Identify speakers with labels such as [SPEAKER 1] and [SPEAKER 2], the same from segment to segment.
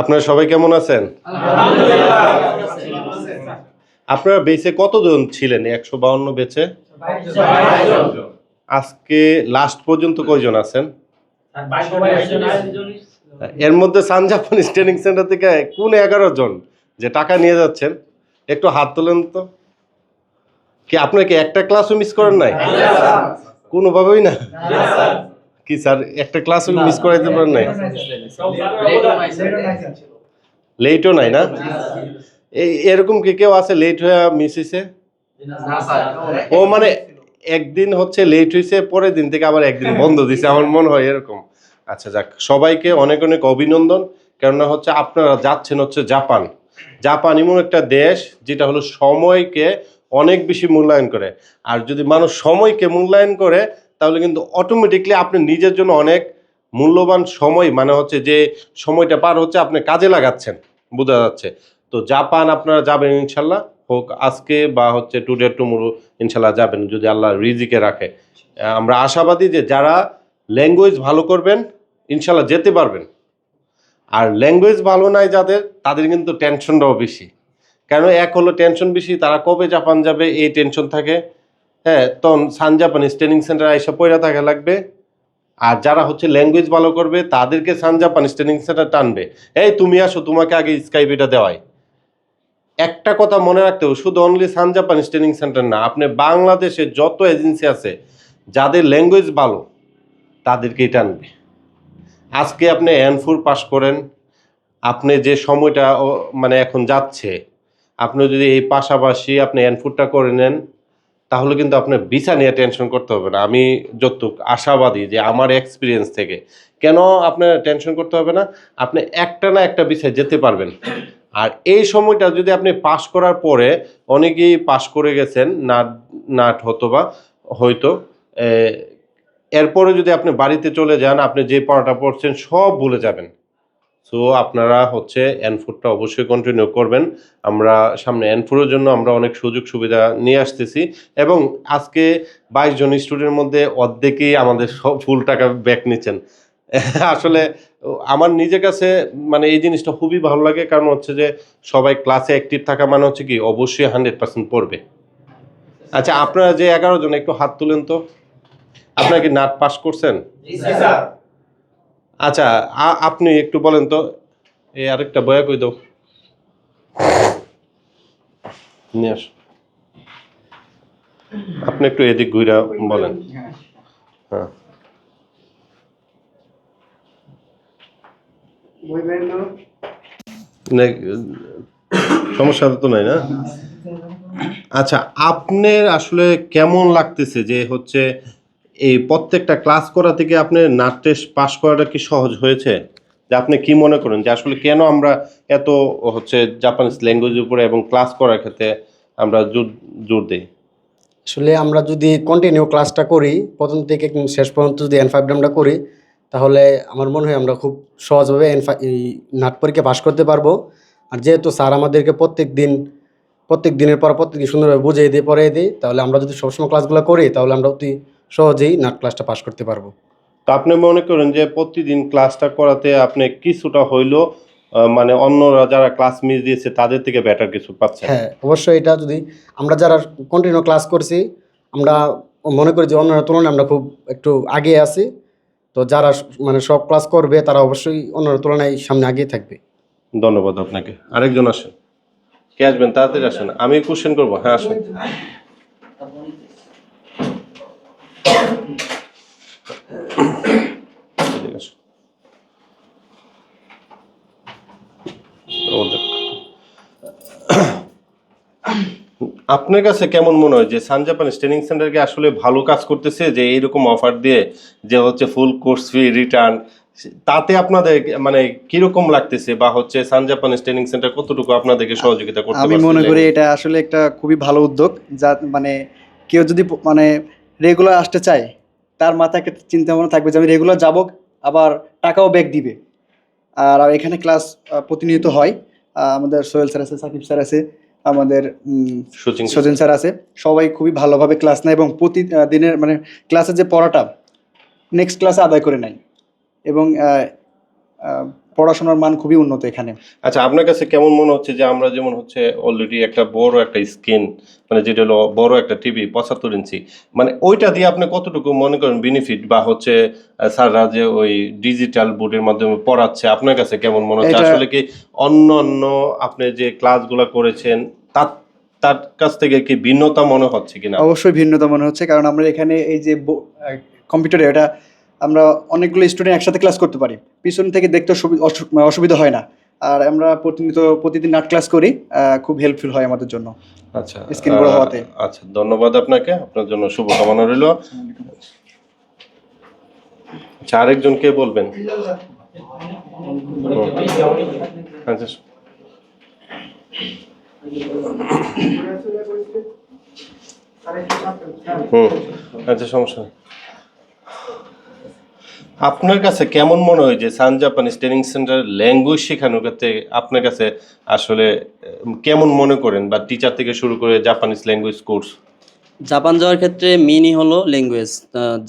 [SPEAKER 1] আপনারা সবাই কেমন আছেন? আপনারা বেসে কতজন ছিলেন? একশো বাউন্ন বেচে? আজকে লাস্ট পর্যন্ত কয়জন আছেন? এর মধ্যে সানজাপানিজ ট্রেনিং সেন্টার থেকে কোন এগারো জন যে টাকা নিয়ে যাচ্ছেন? একটু হাত তোলেন তো। কি আপনার কি একটা ক্লাসও মিস করেন নাই? কোনোভাবেই না। কি স্যার একটা ক্লাসও মিস করাইতে পারেন নাই? লেটও নাই না? এই এরকম কি কেউ আছে লেট হয়ে মিস হয়েছে ও মানে একদিন হচ্ছে লেট হয়েছে পরের দিন থেকে আবার একদিন বন্ধ দিছে আমার মনে হয় এরকম। আচ্ছা যাক সবাইকে অনেক অনেক অভিনন্দন কেননা হচ্ছে আপনারা যাচ্ছেন হচ্ছে জাপান। জাপান এমন একটা দেশ যেটা হলো সময়কে অনেক বেশি মূল্যায়ন করে। আর যদি মানুষ সময়কে মূল্যায়ন করে তাহলে কিন্তু অটোমেটিকলি আপনি নিজের জন্য অনেক মূল্যবান সময় মানে হচ্ছে যে সময়টা পার হচ্ছে আপনি কাজে লাগাচ্ছেন, বোঝা যাচ্ছে। তো জাপান আপনারা যাবেন ইনশাল্লাহ, হোক আজকে বা হচ্ছে টুডে টুমুরু ইনশাল্লাহ যাবেন, যদি আল্লাহ রিজিকে রাখে। আমরা আশাবাদী যে যারা ল্যাঙ্গুয়েজ ভালো করবেন, ইনশাল্লাহ যেতে পারবেন। আর ল্যাঙ্গুয়েজ ভালো নাই যাদের, তাদের কিন্তু টেনশনটাও বেশি। কেন? এক হলো টেনশন বেশি, তারা কবে জাপান যাবে, এই টেনশন থাকে। হ্যাঁ তখন সান জাপানিজ ট্রেনিং সেন্টার আইসা পয়রা থাকা লাগবে। আর যারা হচ্ছে ল্যাঙ্গুয়েজ ভালো করবে, তাদেরকে সান জাপানিজ ট্রেনিং সেন্টার টানবে। এই, তুমি আসো, তোমাকে আগে স্কাইপিটা দেওয়ায় একটা কথা মনে রাখতে হবে, শুধু only sun Japanese training centre না, আপনি বাংলাদেশে যত এজেন্সি আছে, যাদের ল্যাঙ্গুয়েজ ভালো, তাদেরকেই টানবে। আজকে আপনি এনফুর পাস করেন, আপনি যে সময়টা মানে এখন যাচ্ছে, আপনি যদি এই পাশাপাশি আপনি এনফুরটা করে নেন তাহলে কিন্তু আপনার ভিসা নিয়ে টেনশন করতে হবে না। আমি যতটুক আশাবাদী যে আমার এক্সপিরিয়েন্স থেকে, কেন আপনার টেনশন করতে হবে না? আপনি একটা না একটা বিষয় যেতে পারবেন। আর এই সময়টা যদি আপনি পাশ করার পরে অনেকেই পাশ করে গেছেন, নাট নাট হতো বা হয়তো এরপরে যদি আপনি বাড়িতে চলে যান, আপনি যে পড়াটা পড়ছেন, সব ভুলে যাবেন। সো আপনারা হচ্ছে এনফুডটা অবশ্যই কন্টিনিউ করবেন। আমরা সামনে এনফুডের জন্য আমরা অনেক সুযোগ সুবিধা নিয়ে আসতেছি এবং আজকে বাইশ জন স্টুডেন্টের মধ্যে অর্ধেকই আমাদের সব ফুল টাকা ব্যাক নিচ্ছেন। আসলে আমার নিজের কাছে মানে এই জিনিসটা খুবই ভালো লাগে, কারণ হচ্ছে যে সবাই ক্লাসে অ্যাক্টিভ থাকা মানে হচ্ছে কি অবশ্যই হান্ড্রেড পার্সেন্ট পড়বে। আচ্ছা আপনারা যে এগারো জন একটু হাত তুলেন তো। আপনারা কি নাট পাস করছেন? আচ্ছা আপনি একটু বলেন তো, এই আরেকটা বয়া কই দাও। নিয়ে আস। আপনি একটু এদিক ঘুরা বলেন। হ্যাঁ। সমস্যা তো নাই না? আচ্ছা আপনার আসলে কেমন লাগতেছে যে হচ্ছে এই প্রত্যেকটা ক্লাস করা থেকে আপনার নাট টেস্ট পাস করাটা কি সহজ হয়েছে? যে আপনি কি মনে করেন যে আসলে কেন আমরা এত, হচ্ছে জাপানিজ ল্যাঙ্গুয়েজের উপরে এবং ক্লাস করার ক্ষেত্রে আমরা জোর জোর দিই?
[SPEAKER 2] আসলে আমরা যদি কন্টিনিউ ক্লাসটা করি, প্রথম থেকে শেষ পর্যন্ত যদি এন ফাইভ ড্রামটা করি, তাহলে আমার মনে হয় আমরা খুব সহজভাবে এন এই নাট পরীক্ষা পাশ করতে পারব। আর যেহেতু স্যার আমাদেরকে প্রত্যেক দিন, প্রত্যেক দিনের পর প্রত্যেক সুন্দরভাবে বুঝিয়ে দিয়ে পড়িয়ে দিই তাহলে আমরা যদি সবসময় ক্লাসগুলো করি, তাহলে আমরা অতি সহজেই নাট ক্লাসটা পাশ করতে পারব।
[SPEAKER 1] তো আপনি মনে করেন যে প্রতিদিন ক্লাসটা করাতে আপনি কিছুটা হইলেও মানে অন্যরা যারা ক্লাস মিস দিয়েছে তাদের থেকে বেটার কিছু পাচ্ছে
[SPEAKER 2] হ্যাঁ অবশ্যই এটা যদি আমরা যারা কন্টিনিউ ক্লাস করছি আমরা মনে করি যে অন্যরা তুলনায় আমরা খুব একটু আগে আছি। তো যারা মানে সব ক্লাস করবে তারা অবশ্যই অন্যরা তুলনায় সামনে আগিয়ে থাকবে।
[SPEAKER 1] ধন্যবাদ আপনাকে। আরেকজন আসেন। কে আসবেন? তাড়াতাড়ি আসেন। আমি কোশ্চেন করব। হ্যাঁ আসেন। আপনার কাছে কেমন মনে হয় যে সান জাপানিজ ট্রেনিং সেন্টার কি আসলে ভালো কাজ করতেছে যে এইরকম অফার দিয়ে যে হচ্ছে ফুল কোর্স ফি রিটার্ন তাতে আপনাদের মানে কীরকম লাগতেছে বা হচ্ছে সান জাপানিজ ট্রেনিং সেন্টার কতটুকু আপনাদেরকে সহযোগিতা করতে
[SPEAKER 3] আমি মনে করি এটা আসলে একটা খুবই ভালো উদ্যোগ যা মানে কেউ যদি মানে রেগুলার আসতে চায় তার মাথায় একটা চিন্তা ভাবনা থাকবে যে আমি রেগুলার যাব আবার টাকাও ব্যাক দিবে। আর এখানে ক্লাস প্রতিনিয়ত হয়। আমাদের সোহেল স্যার আছে সাকিব স্যার আছে। আমাদের সচিন স্যার আছে। সবাই খুবই ভালোভাবে ক্লাস নেয় এবং প্রতি দিনের মানে ক্লাসের যে পড়াটা নেক্সট ক্লাসে আদায় করে নেয়। এবং পড়াশোনার মান খুবই উন্নত এখানে।
[SPEAKER 1] আচ্ছা আপনার কাছে কেমন মনে হচ্ছে যে আমরা যেমন হচ্ছে অলরেডি একটা বড় একটা স্ক্রিন মানে যেটা হলো বড় একটা টিভি পঁচাত্তর ইঞ্চি মানে ওইটা দিয়ে আপনি কতটুকু মনে করেন বেনিফিট বা হচ্ছে স্যাররা যে ওই ডিজিটাল বোর্ডের মাধ্যমে পড়াচ্ছে আপনার কাছে কেমন মনে হচ্ছে? আসলে কি অন্য অন্য আপনি যে ক্লাসগুলো করেছেন তার তার কাছ থেকে কি ভিন্নতা মনে হচ্ছে কিনা?
[SPEAKER 3] অবশ্যই ভিন্নতা মনে হচ্ছে কারণ আমরা এখানে এই যে কম্পিউটারে এটা আমরা অনেকগুলো স্টুডেন্ট একসাথে ক্লাস করতে পারি। পিছন থেকে দেখতে সুবি- অসুবিধা হয় না। আর আমরা প্রতিনিয়ত প্রতিদিন নাট ক্লাস করি খুব হেল্পফুল হয় আমাদের জন্য।
[SPEAKER 1] আচ্ছা
[SPEAKER 3] স্ক্রিন বড় হওয়াতে।
[SPEAKER 1] আচ্ছা ধন্যবাদ আপনাকে। আপনার জন্য শুভকামনা রইল। আচ্ছা আরেকজন কে বলবেন? আচ্ছা হুম। আচ্ছা সমস্যা। আপনার কাছে কেমন মনে হয় যে sun Japanese training centre language শেখানোর ক্ষেত্রে আপনার কাছে আসলে কেমন মনে করেন বা টিচার থেকে শুরু করে জাপানিজ ল্যাঙ্গুয়েজ কোর্স
[SPEAKER 4] জাপান যাওয়ার ক্ষেত্রে মেনই হলো ল্যাঙ্গুয়েজ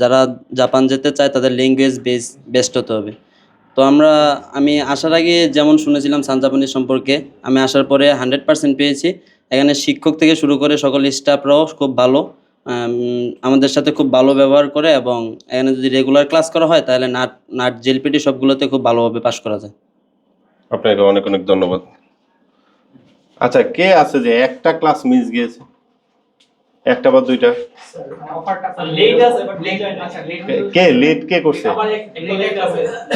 [SPEAKER 4] যারা জাপান যেতে চায় তাদের ল্যাঙ্গুয়েজ বেস বেস্ট হতে হবে। তো আমরা, আমি আসার আগে যেমন শুনেছিলাম সান জাপানিজ সম্পর্কে, আমি আসার পরে হান্ড্রেড পার্সেন্ট পেয়েছি। এখানে শিক্ষক থেকে শুরু করে সকল স্টাফরাও খুব ভালো। আমাদের সাথে খুব ভালো ব্যবহার করে এবং এখানে যদি রেগুলার ক্লাস করা হয় তাহলে নাট নাট জেলপিটি সবগুলোতে খুব ভালোভাবে পাশ করা যায়।
[SPEAKER 1] আপনাকে অনেক অনেক ধন্যবাদ। আচ্ছা কে আছে যে একটা ক্লাস মিস গিয়েছে? একটা বা দুইটা? কে- লেট কে করছে?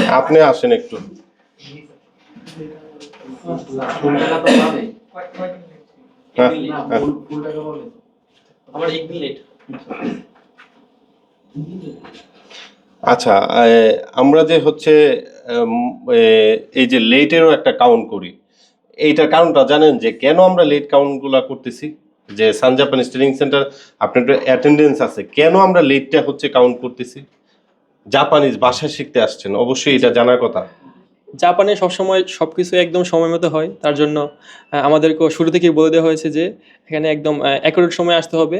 [SPEAKER 1] আপনি আসেন একটু। হ্যাঁ, হ্যাঁ।
[SPEAKER 5] আমার এক দিন লেট
[SPEAKER 1] আচ্ছা আমরা যে হচ্ছে এই যে লেটেরও একটা কাউন্ট করি। এইটার কারণটা জানেন যে কেন আমরা লেট কাউন্টগুলো করতেছি? যে সান জাপানিজ ট্রেনিং সেন্টার আপনার অ্যাটেন্ডেন্স আছে, কেন আমরা লেটটা হচ্ছে কাউন্ট করতেছি? জাপানিজ ভাষা শিখতে আসছেন, অবশ্যই এটা জানার কথা।
[SPEAKER 6] জাপানে সবসময় সব কিছু একদম সময় মতো হয় তার জন্য আহ, আমাদেরকে শুরু থেকেই বলে দেওয়া হয়েছে যে এখানে একদম অ্যাকুরেট সময় আসতে হবে।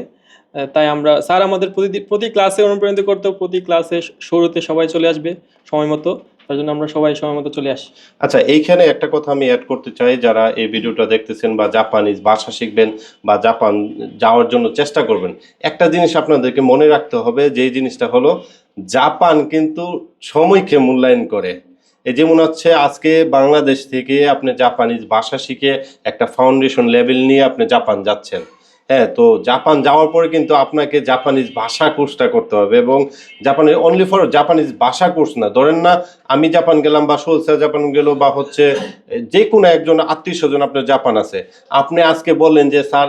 [SPEAKER 6] তাই আমরা স্যার আমাদের প্রতিদিন প্রতি ক্লাসে অনুপ্রাণিত করতো প্রতি ক্লাসে শুরুতে সবাই চলে আসবে সময় মতো তার জন্য আমরা সবাই সময় মতো চলে আসি।
[SPEAKER 1] আচ্ছা এইখানে একটা কথা আমি অ্যাড করতে চাই যারা এই ভিডিওটা দেখতেছেন বা জাপানিজ ভাষা শিখবেন বা জাপান যাওয়ার জন্য চেষ্টা করবেন একটা জিনিস আপনাদেরকে মনে রাখতে হবে যে জিনিসটা হলো জাপান কিন্তু সময়কে মূল্যায়ন করে। যেমন হচ্ছে আজকে বাংলাদেশ থেকে আপনি জাপানিজ ভাষা শিখে একটা ফাউন্ডেশন লেভেল নিয়ে আপনি জাপান যাচ্ছেন। হ্যাঁ তো জাপান যাওয়ার পরে কিন্তু আপনাকে জাপানিজ ভাষা কোর্সটা করতে হবে এবং জাপানের অনলি ফর জাপানিজ ভাষা কোর্স না। ধরেন না আমি জাপান গেলাম বা সোলসা জাপান গেল বা হচ্ছে যে কোনো একজন আত্মীয় স্বজন আপনার জাপান আছে। আপনি আজকে বললেন যে স্যার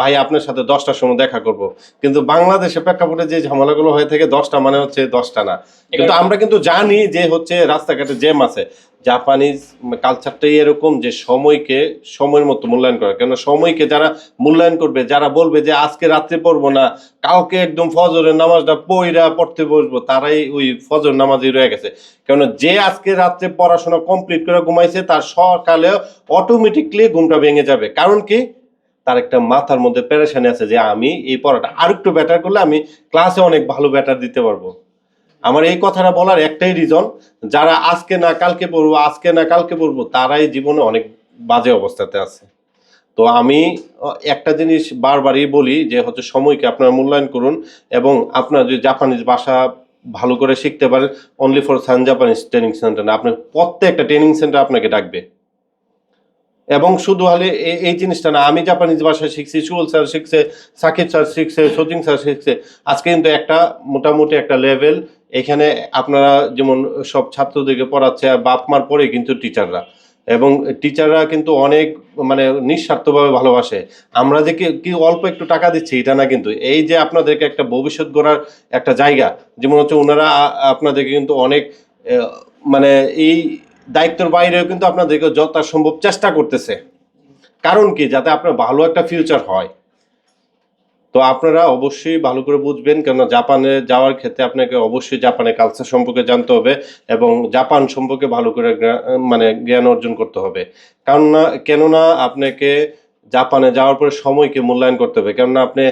[SPEAKER 1] ভাই আপনার সাথে দশটার সময় দেখা করব। কিন্তু বাংলাদেশে প্রেক্ষাপটে যে ঝামেলাগুলো হয়ে থাকে দশটা মানে হচ্ছে দশটা না। কিন্তু আমরা কিন্তু জানি যে হচ্ছে রাস্তাঘাটে জ্যাম আছে। জাপানিজ কালচারটাই এরকম যে সময়কে, সময়ের মতো মূল্যায়ন করে। কেন সময়কে যারা মূল্যায়ন করবে, যারা বলবে যে আজকে রাত্রে পড়ব না, কালকে একদম ফজরের নামাজটা পইরা পড়তে বসবো, তারাই ওই ফজর নামাজই রয়ে গেছে। কেন যে আজকে রাত্রে পড়াশোনা কমপ্লিট করে ঘুমাইছে, তার সকালে অটোমেটিকলি ঘুমটা ভেঙে যাবে। কারণ কি? তার একটা মাথার মধ্যে প্যারেশানি আছে যে আমি এই পড়াটা আর একটু বেটার করলে আমি ক্লাসে অনেক ভালো ব্যাটার দিতে পারব। আমার এই কথাটা বলার একটাই রিজন যারা আজকে না কালকে পড়ব, আজকে না কালকে পড়ব, তারাই জীবনে অনেক বাজে অবস্থাতে আছে। তো আমি একটা জিনিস বারবারই বলি যে হচ্ছে সময়কে আপনারা মূল্যায়ন করুন এবং আপনার যে জাপানিজ ভাষা ভালো করে শিখতে পারেন only for sun Japanese training centre না, আপনার প্রত্যেকটা ট্রেনিং সেন্টার আপনাকে ডাকবে। এবং শুধু হলে এই- জিনিসটা না, আমি জাপানিজ ভাষা শিখছি সুল স্যার শিখছে সাকিব স্যার শিখছে সচিন স্যার শিখছে। আজকে কিন্তু একটা মোটামুটি একটা লেভেল এখানে আপনারা যেমন সব ছাত্রদেরকে পড়াচ্ছে আর বাপ মার পরে কিন্তু টিচাররা এবং টিচাররা কিন্তু অনেক মানে নিঃস্বার্থভাবে ভালোবাসে। আমরা যে কি অল্প একটু টাকা দিচ্ছি, এটা না কিন্তু। এই যে আপনাদেরকে একটা ভবিষ্যৎ গড়ার একটা জায়গা, যেমন হচ্ছে ওনারা আপনাদেরকে কিন্তু অনেক মানে এই দায়িত্বের বাইরেও কিন্তু আপনাদেরকে যথাসম্ভব চেষ্টা করতেছে। কারণ কি? যাতে আপনার ভালো একটা ফিউচার হয়। তো আপনারা অবশ্যই ভালো করে বুঝবেন, কেননা জাপানে যাওয়ার ক্ষেত্রে আপনাকে অবশ্যই জাপানের কালচার সম্পর্কে জানতে হবে এবং জাপান সম্পর্কে ভালো করে মানে জ্ঞান অর্জন করতে হবে। কেননা কেননা আপনাকে জাপানে যাওয়ার পরে সময়কে মূল্যায়ন করতে হবে। কেননা আপনি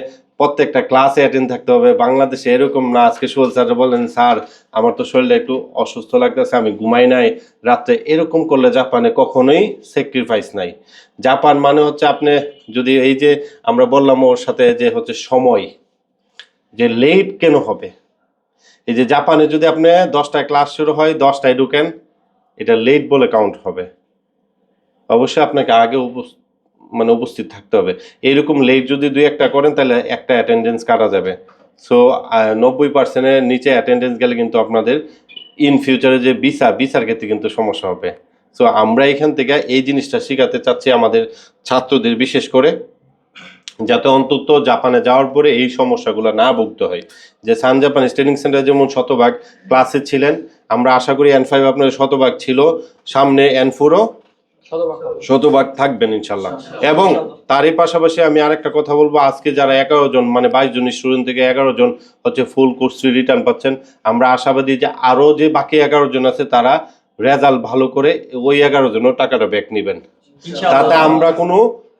[SPEAKER 1] প্রত্যেকটা ক্লাসে অ্যাটেন্ড থাকতে হবে। বাংলাদেশে এরকম না। আজকে সোহেল স্যার বলেন, স্যার, আমার তো শরীরটা একটু অসুস্থ লাগতেছে, আমি ঘুমাই নাই। রাত্রে এরকম করলে জাপানে কখনোই স্যাক্রিফাইস নাই। জাপান মানে হচ্ছে আপনি যদি এই যে আমরা বললাম ওর সাথে যে হচ্ছে সময়, যে লেট কেন হবে? এই যে জাপানে যদি আপনি দশটায় ক্লাস শুরু হয়, দশটায় ঢুকেন, এটা লেট বলে কাউন্ট হবে। অবশ্যই আপনাকে আগে উপস- মানে উপস্থিত থাকতে হবে। এইরকম লেট যদি দুই একটা করেন, তাহলে একটা অ্যাটেন্ডেন্স কাটা যাবে। সো নব্বই পার্সেন্টের নিচে অ্যাটেন্ডেন্স গেলে কিন্তু আপনাদের ইন ফিউচারে যে ভিসা ভিসার ক্ষেত্রে কিন্তু সমস্যা হবে। সো আমরা এখান থেকে এই জিনিসটা শেখাতে চাচ্ছি আমাদের ছাত্রদের বিশেষ করে, যাতে অন্তত জাপানে যাওয়ার পরে এই সমস্যাগুলো না ভুগতে হয়। যে সান জাপান ট্রেনিং সেন্টার যেমন শতভাগ ক্লাসে ছিলেন, আমরা আশা করি এন ফাইভ আপনার শতভাগ ছিল। সামনে এন ফোরও শতভাগ থাকবেন ইনশাল্লাহ এবং তারই পাশাপাশি আমি আরেকটা কথা বলব আজকে যারা এগারো জন মানে বাইশ জন স্টুডেন্ট থেকে এগারো জন হচ্ছে ফুল কোর্স রিটার্ন পাচ্ছেন আমরা আশাবাদী যে আরও যে বাকি এগারো জন আছে তারা রেজাল্ট ভালো করে ওই এগারো জনও টাকাটা ব্যাক নেবেন। তাতে আমরা কোনো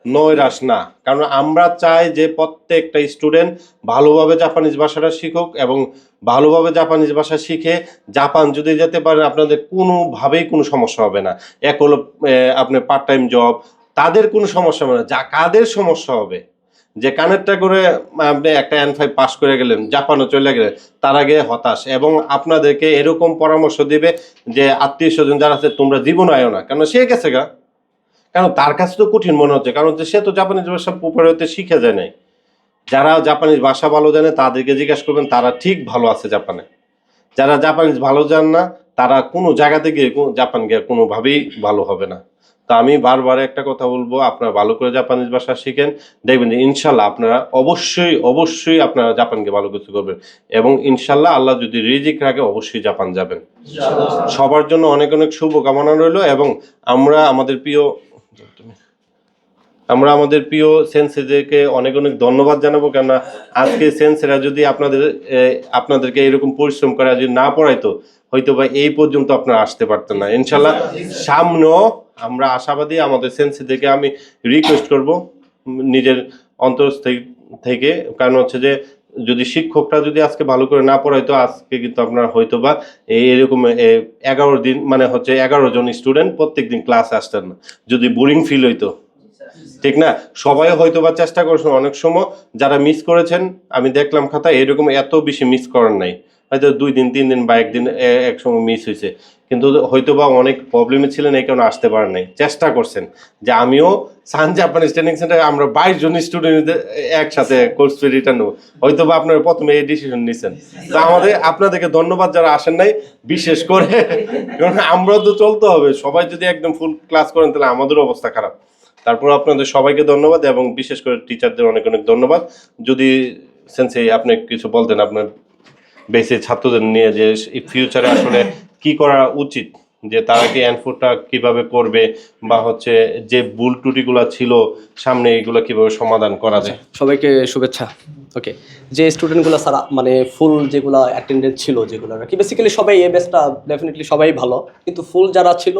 [SPEAKER 1] নৈরাশ না। কারণ আমরা চাই যে প্রত্যেকটা স্টুডেন্ট ভালোভাবে জাপানিজ ভাষাটা শিখুক এবং ভালোভাবে জাপানিজ ভাষা শিখে জাপান যদি যেতে পারেন আপনাদের কোনোভাবেই কোনো সমস্যা হবে না। এক হলো আহ, আপনার পার্ট টাইম জব তাদের কোনো সমস্যা হবে না। যা কাদের সমস্যা হবে? যে কানেরটা করে আপনি একটা এন ফাইভ পাস করে গেলেন জাপানও চলে গেলেন তার আগে হতাশ। এবং আপনাদেরকে এরকম পরামর্শ দিবে যে আত্মীয় স্বজন যারা আছে তোমরা জীবন আয়ো না। কেন সে গেছে গা। কারণ তার কাছে তো কঠিন মনে হচ্ছে কারণ সে তো জাপানিজ ভাষা প্রপার হতে শিখে যায় নাই। যারা জাপানিজ ভাষা ভালো জানে তাদেরকে জিজ্ঞাসা করবেন তারা ঠিক ভালো আছে জাপানে যারা জাপানিজ ভালো জান না তারা কোনো জায়গাতে গিয়ে জাপান গিয়ে কোনোভাবেই ভালো হবে না। তা আমি বারবার একটা কথা বলব আপনারা ভালো করে জাপানিজ ভাষা শিখেন দেখবেন যে ইনশাল্লাহ আপনারা অবশ্যই অবশ্যই আপনারা জাপানকে ভালো কিছু করবেন। এবং ইনশাল্লাহ আল্লাহ যদি রিজিক রাখে অবশ্যই জাপান যাবেন। সবার জন্য অনেক অনেক শুভকামনা রইল এবং আমরা আমাদের প্রিয় আমরা আমাদের প্রিয় সেন্সেদেরকে অনেক অনেক ধন্যবাদ জানাব, কেননা আজকে সেন্সেরা যদি আপনাদের আপনাদেরকে এরকম পরিশ্রম করে যদি না পড়াইতো, হয়তো বা এই পর্যন্ত আপনারা আসতে পারতেন না। ইনশাল্লাহ সামনেও আমরা আশাবাদী আমাদের সেন্সিদেরকে আমি রিকোয়েস্ট করব নিজের অন্তর থেকে, কারণ হচ্ছে যে যদি শিক্ষকরা যদি আজকে ভালো করে না পড়াইতো, আজকে কিন্তু আপনার হয়তো বা এরকম এগারো দিন মানে হচ্ছে এগারো জন স্টুডেন্ট প্রত্যেক দিন ক্লাসে আসতেন না। যদি বোরিং ফিল হইতো। ঠিক না? সবাই হয়তো বা চেষ্টা করেছেন অনেক সময়। যারা মিস করেছেন, আমি দেখলাম খাতা, এরকম এত বেশি মিস করার নাই। হয়তো দুই দিন, তিন দিন বা একদিন এক সময় মিস হয়েছে। কিন্তু হয়তো বা অনেক প্রবলেমে ছিলেন, এই কারণে আসতে পারেন নাই। চেষ্টা করছেন যে আমিও সান জাপানিজ ট্রেনিং সেন্টারে আমরা বাইশ জন স্টুডেন্ট একসাথে কোর্স রিটার্ন নেব। হয়তো বা আপনারা প্রথমে এই ডিসিশন নিছেন। তো আমাদের, আপনাদেরকে ধন্যবাদ যারা আসেন নাই, বিশেষ করে। কারণ আমরা তো চলতে হবে। সবাই যদি একদম ফুল ক্লাস করেন, তাহলে আমাদের অবস্থা খারাপ। তারপর আপনাদের সবাইকে ধন্যবাদ এবং বিশেষ করে টিচারদের অনেক অনেক ধন্যবাদ। যদি সেন্সে আপনি কিছু বলতেন আপনার বেসে ছাত্রদের নিয়ে যে ফিউচারে আসলে কি করা উচিত? যে তারা কি অ্যানফোরটা কীভাবে করবে বা হচ্ছে যে ভুল ত্রুটিগুলো ছিল সামনে এগুলো কীভাবে সমাধান করা যায়?
[SPEAKER 7] সবাইকে শুভেচ্ছা। ওকে যে স্টুডেন্টগুলো সারা মানে ফুল যেগুলো অ্যাটেন্ডেন্স ছিল যেগুলো আর কি বেসিক্যালি সবাই এ বেসটা ডেফিনেটলি সবাই ভালো, কিন্তু ফুল যারা ছিল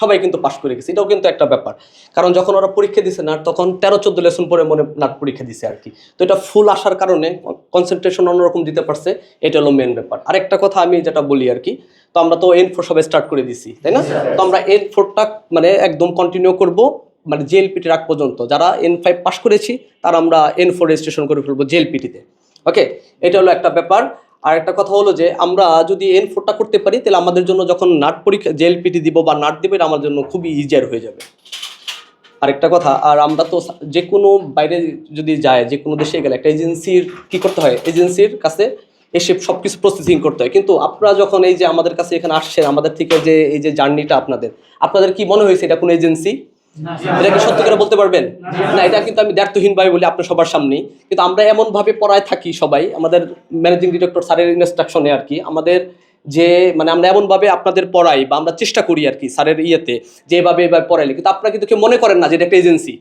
[SPEAKER 7] সবাই কিন্তু পাশ করে গেছে। এটাও কিন্তু একটা ব্যাপার। কারণ যখন ওরা পরীক্ষা দিছে নাট তখন তেরো চোদ্দ লেসন পরে মনে নাট পরীক্ষা দিছে আর কি। তো এটা ফুল আসার কারণে কনসেন্ট্রেশন অন্যরকম দিতে পারছে, এটা হলো মেন ব্যাপার। আরেকটা কথা আমি যেটা বলি আর কি, তো আমরা তো এন ফোর সবাই স্টার্ট করে দিছি, তাই না? তো আমরা এন ফোরটা মানে একদম কন্টিনিউ করব মানে জেএলপিটি রাখ পর্যন্ত। যারা এন ফাইভ পাস করেছি, তারা আমরা এন ফোর রেজিস্ট্রেশন করে ফেলব জেএলপিটিতে ওকে এটা হলো একটা ব্যাপার। আর একটা কথা হলো যে, আমরা যদি এন ফোরটা করতে পারি, তাহলে আমাদের জন্য যখন নাট পরীক্ষা জেএলপিটি দিব বা নাট দেবে আমার জন্য খুবই ইজিয়ার হয়ে যাবে। আরেকটা কথা, আর আমরা তো যে কোনো বাইরে যদি যায়, যে কোনো দেশে গেলে, একটা এজেন্সির কি করতে হয়? এজেন্সির কাছে এসে সব কিছু প্রসেসিং করতে হয়। কিন্তু আপনারা যখন এই যে আমাদের কাছে এখানে আসছেন, আমাদের থেকে যে, এই যে জার্নিটা আপনাদের আপনাদের কি মনে হয়েছে এটা কোনো এজেন্সি এটা কি সত্য করে বলতে পারবেন? না এটা কিন্তু আমি ভাই বলি আপনার সবার সামনেই। কিন্তু আমরা এমন ভাবে পড়ায় থাকি সবাই আমাদের ম্যানেজিং ডিরেক্টর স্যারের ইনস্ট্রাকশনে আর কি আমাদের যে মানে আমরা এমনভাবে আপনাদের পড়াই বা আমরা চেষ্টা করি আর কি স্যারের ইয়েতে যেভাবে এভাবে পড়াইলে। কিন্তু আপনারা কিন্তু কেউ মনে করেন না যে এটা একটা এজেন্সি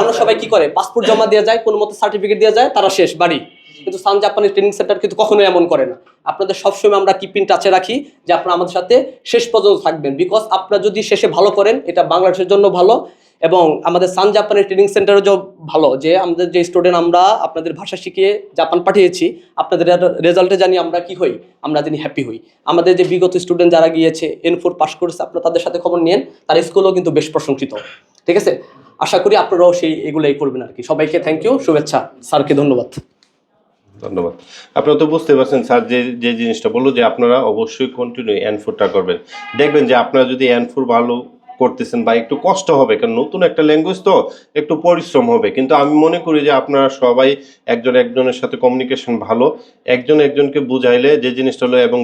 [SPEAKER 7] অন্য সবাই কি করে? পাসপোর্ট জমা দেওয়া যায় কোনো মতো সার্টিফিকেট দেওয়া যায় তারা শেষ বাড়ি। কিন্তু সান জাপানিজ ট্রেনিং সেন্টার কিন্তু কখনোই এমন করে না। আপনাদের সবসময় আমরা কিপিন টাচে রাখি যে আপনারা আমাদের সাথে শেষ পর্যন্ত থাকবেন। বিকজ আপনারা যদি শেষে ভালো করেন এটা বাংলাদেশের জন্য ভালো এবং আমাদের সান জাপানের ট্রেনিং সেন্টারও যে ভালো যে আমাদের যে স্টুডেন্ট আমরা আপনাদের ভাষা শিখিয়ে জাপান পাঠিয়েছি আপনাদের রেজাল্টে জানি আমরা কি হই আমরা জানি হ্যাপি হই। আমাদের যে বিগত স্টুডেন্ট যারা গিয়েছে এন ফোর পাস করেছে আপনারা তাদের সাথে খবর নিয়েন তার স্কুলও কিন্তু বেশ প্রশংসিত। ঠিক আছে? আশা করি আপনারাও সেই এগুলোই করবেন আর কি। সবাইকে থ্যাংক ইউ শুভেচ্ছা। স্যারকে ধন্যবাদ।
[SPEAKER 1] ধন্যবাদ। আপনারা তো বুঝতে পারছেন স্যার যে যে জিনিসটা বলল যে আপনারা অবশ্যই কন্টিনিউ এন ফোরটা করবেন। দেখবেন যে আপনারা যদি এন ফোর ভালো করতেছেন বা একটু কষ্ট হবে, কারণ নতুন একটা ল্যাঙ্গুয়েজ তো একটু পরিশ্রম হবে। কিন্তু আমি মনে করি যে আপনারা সবাই একজন একজনের সাথে কমিউনিকেশন ভালো। একজন একজনকে বুঝাইলে যে জিনিসটা হলো এবং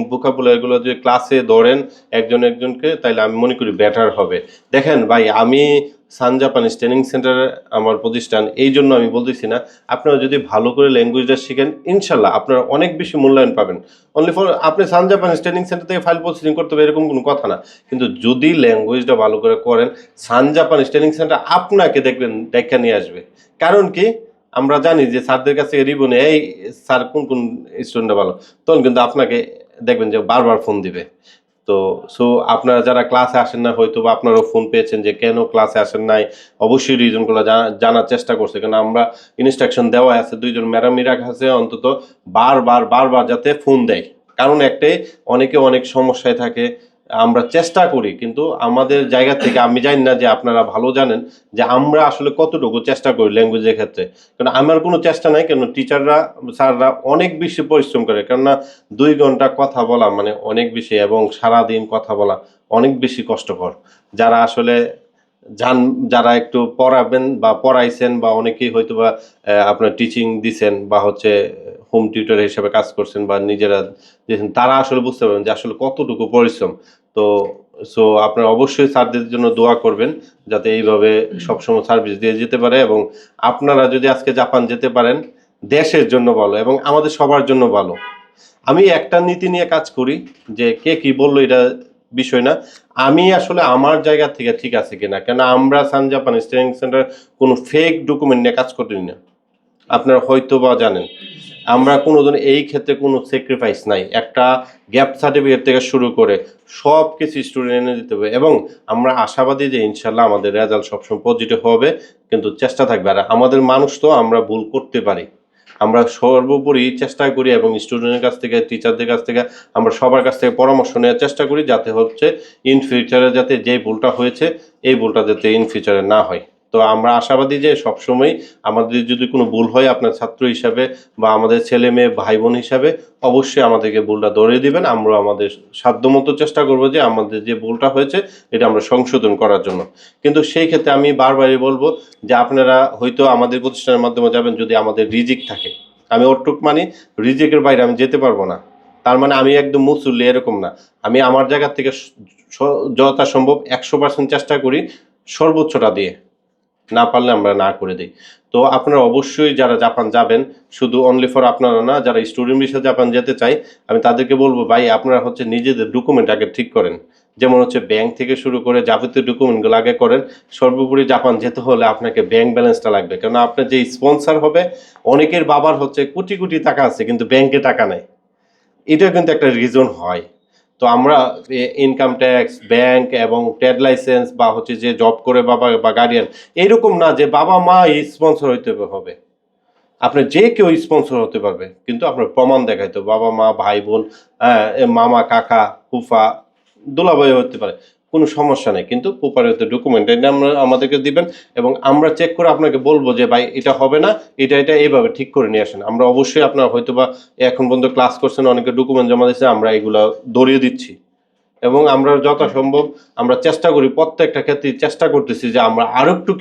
[SPEAKER 1] এগুলো যে ক্লাসে ধরেন, একজন একজনকে তাইলে আমি মনে করি বেটার হবে। দেখেন ভাই, আমি সান জাপানিজ ট্রেনিং সেন্টারে আমার প্রতিষ্ঠান, এই জন্য আমি বলতেছি না। আপনারা যদি ভালো করে ল্যাঙ্গুয়েজটা শিখেন, ইনশাল্লাহ আপনারা অনেক বেশি মূল্যায়ন পাবেন। অনলি ফর আপনি সান জাপানিজ ট্রেনিং সেন্টার থেকে ফাইল প্রসেসিং করতে হবে, এরকম কোনো কথা না। কিন্তু যদি ল্যাঙ্গুয়েজটা ভালো করে করেন, সান জাপানিজ ট্রেনিং সেন্টার আপনাকে দেখবেন, দেখা নিয়ে আসবে। কারণ কি? আমরা জানি যে স্যারদের কাছে রিবনে, এই স্যার কোন কোন স্টুডেন্টটা ভালো? তখন কিন্তু আপনাকে দেখবেন যে বারবার ফোন দিবে। তো সো আপনারা যারা ক্লাসে আসেন না হয়তো বা আপনারাও ফোন পেয়েছেন যে, কেন ক্লাসে আসেন নাই? অবশ্যই রিজনগুলো জানার চেষ্টা করছে। কারণ আমরা ইনস্ট্রাকশন দেওয়া আছে, দুইজন ম্যাডামিরা কাছে অন্তত বারবার বারবার যাতে ফোন দেয়। কারণ একটাই, অনেকে অনেক সমস্যায় থাকে আমরা চেষ্টা করি, কিন্তু আমাদের জায়গা থেকে আমি জানি না যে আপনারা ভালো জানেন যে আমরা আসলে কতটুকু চেষ্টা করি ল্যাঙ্গুয়েজের ক্ষেত্রে। কারণ আমার কোনো চেষ্টা নাই কেন টিচাররা স্যাররা অনেক বেশি পরিশ্রম করে। কেননা দুই ঘণ্টা কথা বলা মানে অনেক বেশি এবং সারা দিন কথা বলা অনেক বেশি কষ্টকর। যারা আসলে জান, যারা একটু পড়াবেন বা পড়াইছেন বা অনেকেই হয়তো বা আপনার টিচিং দিছেন বা হচ্ছে হোম টিউটর হিসেবে কাজ করছেন বা নিজেরা দিয়েছেন তারা আসলে বুঝতে পারবেন যে আসলে কতটুকু পরিশ্রম। তো সো আপনারা অবশ্যই স্যারদের জন্য দোয়া করবেন যাতে এইভাবে সবসময় সার্ভিস দিয়ে যেতে পারে এবং আপনারা যদি আজকে জাপান যেতে পারেন, দেশের জন্য ভালো এবং আমাদের সবার জন্য ভালো। আমি একটা নীতি নিয়ে কাজ করি যে কে কি বলল এটা বিষয় না। আমি আসলে আমার জায়গা থেকে ঠিক আছে কিনা, কেন আমরা সান জাপান ট্রেনিং সেন্টার কোনো ফেক ডকুমেন্ট নিয়ে কাজ করি না আপনারা হয়তো বা জানেন। আমরা কোনো দিন এই ক্ষেত্রে কোনো স্যাক্রিফাইস নাই। একটা গ্যাপ সার্টিফিকেট থেকে শুরু করে সব কিছু স্টুডেন্ট এনে দিতে হবে এবং আমরা আশাবাদী যে ইনশাল্লাহ আমাদের রেজাল্ট সবসময় পজিটিভ হবে, কিন্তু চেষ্টা থাকবে। আর আমাদের মানুষ তো আমরা ভুল করতে পারি। আমরা সর্বোপরি চেষ্টা করি এবং স্টুডেন্টের কাছ থেকে টিচারদের কাছ থেকে আমরা সবার কাছ থেকে পরামর্শ নেওয়ার চেষ্টা করি যাতে হচ্ছে ইন ফিউচারে যাতে যে ভুলটা হয়েছে, এই ভুলটা যাতে ইন ফিউচারে না হয়। তো আমরা আশাবাদী যে সবসময় আমাদের যদি কোনো ভুল হয় আপনার ছাত্র হিসাবে বা আমাদের ছেলে মেয়ে ভাই বোন হিসাবে, অবশ্যই আমাদেরকে ভুলটা ধরিয়ে দিবেন। আমরা আমাদের সাধ্যমতো চেষ্টা করব যে আমাদের যে ভুলটা হয়েছে, এটা আমরা সংশোধন করার জন্য। কিন্তু সেই ক্ষেত্রে আমি বারবারই বলব যে আপনারা হয়তো আমাদের প্রতিষ্ঠানের মাধ্যমে যাবেন যদি আমাদের রিজিক থাকে। আমি ওটুক মানে রিজিকের বাইরে আমি যেতে পারব না। তার মানে আমি একদম মুসল্লি এরকম না। আমি আমার জায়গা থেকে যথাসম্ভব একশো পার্সেন্ট চেষ্টা করি সর্বোচ্চটা দিয়ে। না পারলে আমরা না করে দিই। তো আপনারা অবশ্যই যারা জাপান যাবেন, শুধু অনলি ফর আপনারা না, যারা স্টুডেন্ট বিষয়ে জাপান যেতে চাই আমি তাদেরকে বলব, ভাই, আপনারা হচ্ছে নিজেদের ডকুমেন্ট আগে ঠিক করেন। যেমন হচ্ছে ব্যাংক থেকে শুরু করে যাবতীয় ডকুমেন্টগুলো আগে করেন। সর্বোপরি জাপান যেতে হলে আপনাকে ব্যাংক ব্যালেন্সটা লাগবে। কারণ আপনার যে স্পন্সর হবে, অনেকের বাবার হচ্ছে কোটি কোটি টাকা আছে, কিন্তু ব্যাংকে টাকা নেই। এটা কিন্তু একটা রিজন হয়। তো আমরা ইনকাম ট্যাক্স ব্যাংক এবং ট্রেড লাইসেন্স বা হচ্ছে যে জব করে বাবা বা গার্ডিয়ান এইরকম না যে বাবা মা স্পন্সর হইতে হবে আপনার যে কেউ স্পন্সর হতে পারবে কিন্তু আপনার প্রমাণ দেখাইতে। বাবা মা ভাই বোন হ্যাঁ, মামা কাকা ফুফা দোলাভাই হতে পারে কোনো সমস্যা নেই। কিন্তু প্রপার হতে ডকুমেন্ট এটা আমরা, আমাদেরকে দিবেন এবং আমরা চেক করে আপনাকে বলব যে, ভাই, এটা হবে না, এটা এটা এইভাবে ঠিক করে নিয়ে আসেন। আমরা অবশ্যই আপনার হয়তো বা এখন পর্যন্ত ক্লাস করছেন, অনেকে ডকুমেন্ট জমা দিচ্ছে আমরা এগুলো দরিয়ে দিচ্ছি। এবং আমরা যথাসম্ভব আমরা চেষ্টা করি, প্রত্যেকটা ক্ষেত্রে চেষ্টা করতেছি যে আমরা আরও একটু